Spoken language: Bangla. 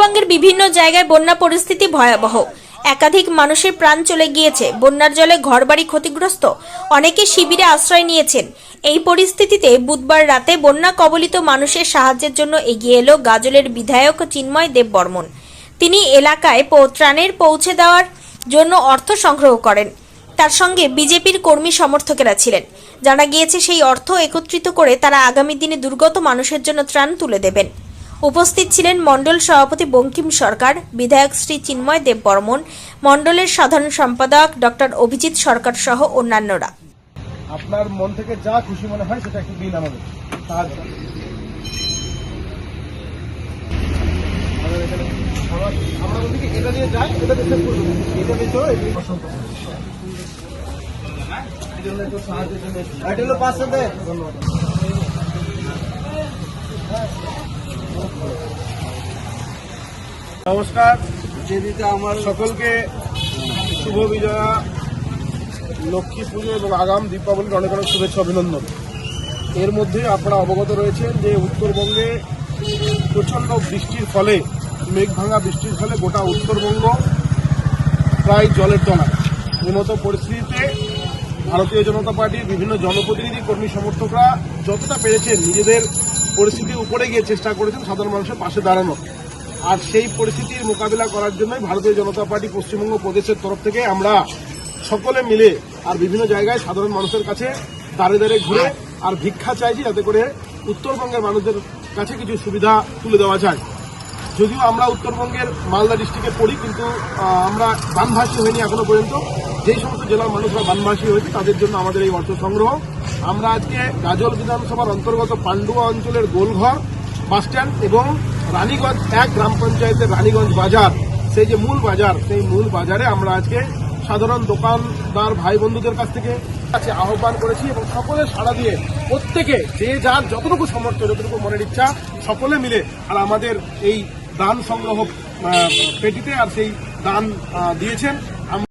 উত্তরবঙ্গের বিভিন্ন জায়গায় বন্যা পরিস্থিতি ভয়াবহ। একাধিক মানুষের প্রাণ চলে গিয়েছে। বন্যার জলে ঘরবাড়ি ক্ষতিগ্রস্ত। অনেকে শিবিরে আশ্রয় নিয়েছেন। এই পরিস্থিতিতে বুধবার রাতে বন্যা কবলিত মানুষের সাহায্যের জন্য এগিয়ে এলো গাজলের বিধায়ক চিন্ময় দেব বর্মন তিনি এলাকায় ত্রাণের পৌঁছে দেওয়ার জন্য অর্থ সংগ্রহ করেন। তার সঙ্গে বিজেপির কর্মী সমর্থকেরা ছিলেন। জানা গিয়েছে, সেই অর্থ একত্রিত করে তারা আগামী দিনে দুর্গত মানুষের জন্য ত্রাণ তুলে দেবেন। উপস্থিত ছিলেন মণ্ডল সভাপতি বঙ্কিম সরকার, বিধায়ক শ্রী চিন্ময় দেব বর্মন, মণ্ডলের সাধারণ সম্পাদক ডক্টর অভিজিৎ সরকার সহ অন্যান্যরা। আপনার মন থেকে যা খুশি মনে হয় সেটা একটু দিন আমাদের। আমরা- এটা দিয়ে যাই, এটা দিয়ে এটা দিয়ে এটা দিয়ে এটা হলো পাঁচশো দে ধন্যবাদ। নমস্কার। যেদিকে আমার সকলকে শুভ বিজয়া লক্ষ্মী পুজো এবং আগাম দীপাবলির অনেক অনেক শুভেচ্ছা অভিনন্দন। এর মধ্যে আপনারা অবগত রয়েছেন যে উত্তরবঙ্গে প্রচণ্ড বৃষ্টির ফলে মেঘ ভাঙা বৃষ্টির ফলে গোটা উত্তরবঙ্গ প্রায় জলের তলায়। মতো পরিস্থিতিতে ভারতীয় জনতা পার্টির বিভিন্ন জনপ্রতিনিধি কর্মী সমর্থকরা যতটা পেরেছেন নিজেদের পরিস্থিতির উপরে গিয়ে চেষ্টা করেছেন সাধারণ মানুষের পাশে দাঁড়ানো আর সেই পরিস্থিতির মোকাবিলা করার জন্যই ভারতীয় জনতা পার্টি পশ্চিমবঙ্গ প্রদেশের তরফ থেকে আমরা সকলে মিলে আর বিভিন্ন জায়গায় সাধারণ মানুষের কাছে দাঁড়ে দাঁড়ে ঘুরে আর ভিক্ষা চাইছি যাতে করে উত্তরবঙ্গের মানুষদের কাছে কিছু সুবিধা তুলে দেওয়া যায়। যদিও আমরা উত্তরবঙ্গের মালদা ডিস্ট্রিক্টে পড়ি, কিন্তু আমরা বানভাসী হইনি এখনও পর্যন্ত। যেই সমস্ত জেলার মানুষরা বানভাসী হয়েছে, তাদের জন্য আমাদের এই অর্থ সংগ্রহ। আমরা আজকে গাজল বিধানসভার অন্তর্গত পান্ডুয়া অঞ্চলের গোলঘর, বাসস্ট্যান্ড এবং রানীগঞ্জ, এক গ্রাম পঞ্চায়েতের রানীগঞ্জ বাজার। সেই যে মূল বাজার, সেই মূল বাজারে আমরা আজকে সাধারণ দোকানদার ভাই বন্ধুদের কাছ থেকে কাছে আহ্বান করেছি এবং সকলে সাড়া দিয়ে প্রত্যেকে যে যার যতটুকু সমর্থ যতটুকু মনের ইচ্ছা, সকলে মিলে আর আমাদের এই দান সংগ্রহ পেটিতে আর সেই দান দিয়েছেন।